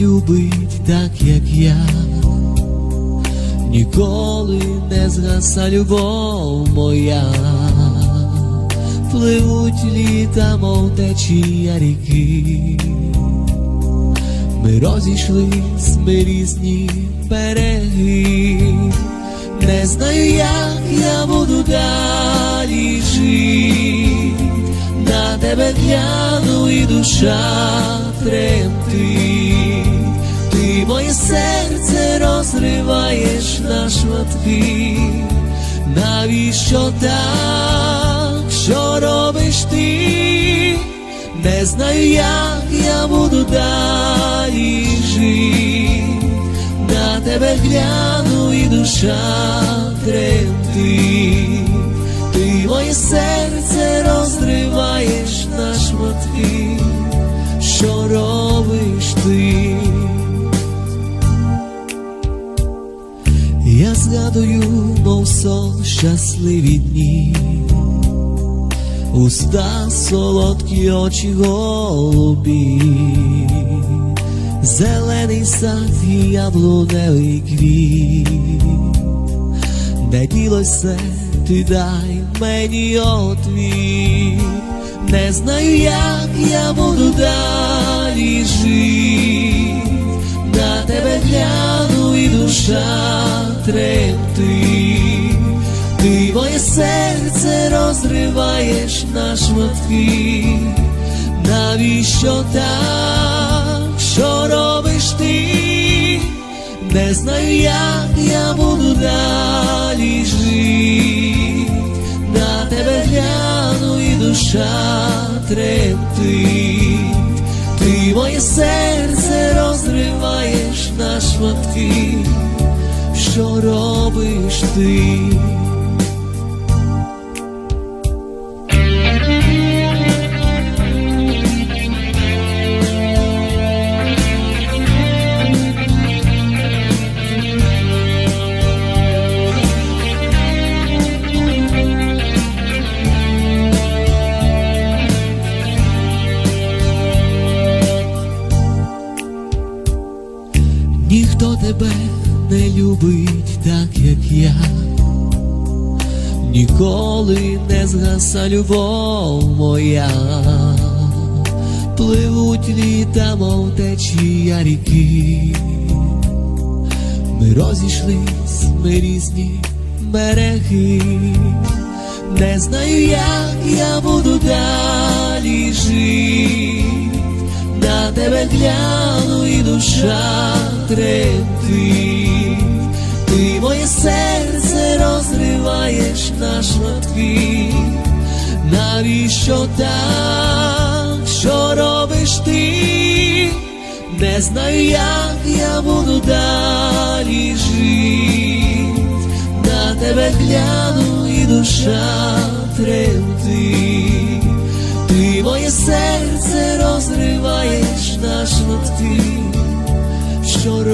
любить так, як я, ніколи не згаса любов моя, пливуть літа, мов течія ріки. Ми розійшлись, ми різні береги, не знаю, як я буду далі жити, на тебе гляну і душа тремтить, ти моє серце розриваєш на шматки, навіщо так, що робиш ти? Не знаю, як я буду далі жити, на тебе гляну і душа тремтить, ти моє серце щасливі дні. Уста солодкі очі голубі, зелений сад і яблуневий квіт, де ділося, ти дай мені отвіт, не знаю, як я буду далі жити, на тебе гляну і душа тремтить. Моє серце розриваєш на шматки, навіщо так, що робиш ти? Не знаю, як я буду далі жити, на тебе гляну і душа тремтить, ти моє серце розриваєш на шматки, що робиш ти? Тебе не любить так, як я, ніколи не згаса любов моя, пливуть літа, мов течія ріки, ми розійшлись, ми різні береги, не знаю, як я буду далі жити на тебе гляну і душа тремтить, ти моє серце розриваєш на шматки, навіщо так, що робиш ти? Не знаю, як я буду далі жити, на тебе гляну і душа тремтить. Ти моє серце розриваєш що